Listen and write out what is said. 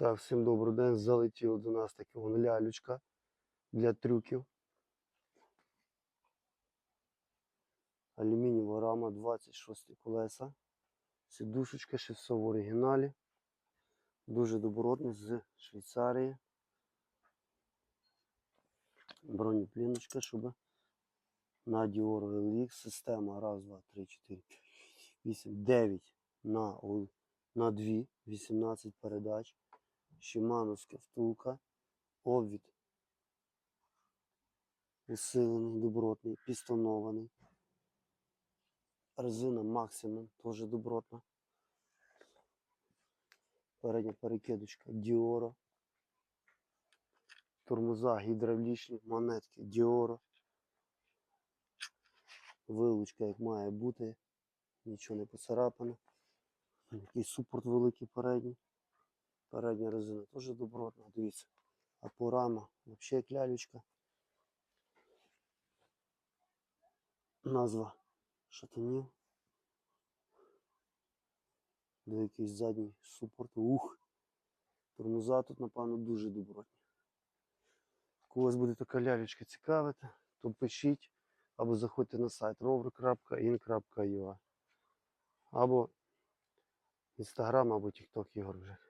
Так, всім добрий день. Залетіла до нас таки вон лялючка для трюків. Алюмінієва рама, 26 колеса. Сідушечка, ще все в оригіналі. Дуже добротний з Швейцарії. Бронепліночка, щоб на Dior LX система. Раз, два, три, чотири, вісім, дев'ять на, ол- на дві, 18 передач. Шимановська втулка, обвід усилений, добротний, пістонований. Резина максимум, теж добротна. Передня перекидочка Діоро. Тормоза гідравлічні, монетки Діоро. Вилучка, як має бути, нічого не поцарапано. Який супорт великий передній. Передня резина теж добротна, дивіться. Апорама, взагалі клялючка. Назва шатунів. До якийсь задній супорт. Ух! Тормоза тут, напевно, дуже добротні. Когось буде така лялечка цікавити, то пишіть або заходьте на сайт rover.in.ua або Інстаграм, або TikTok Ігор вже.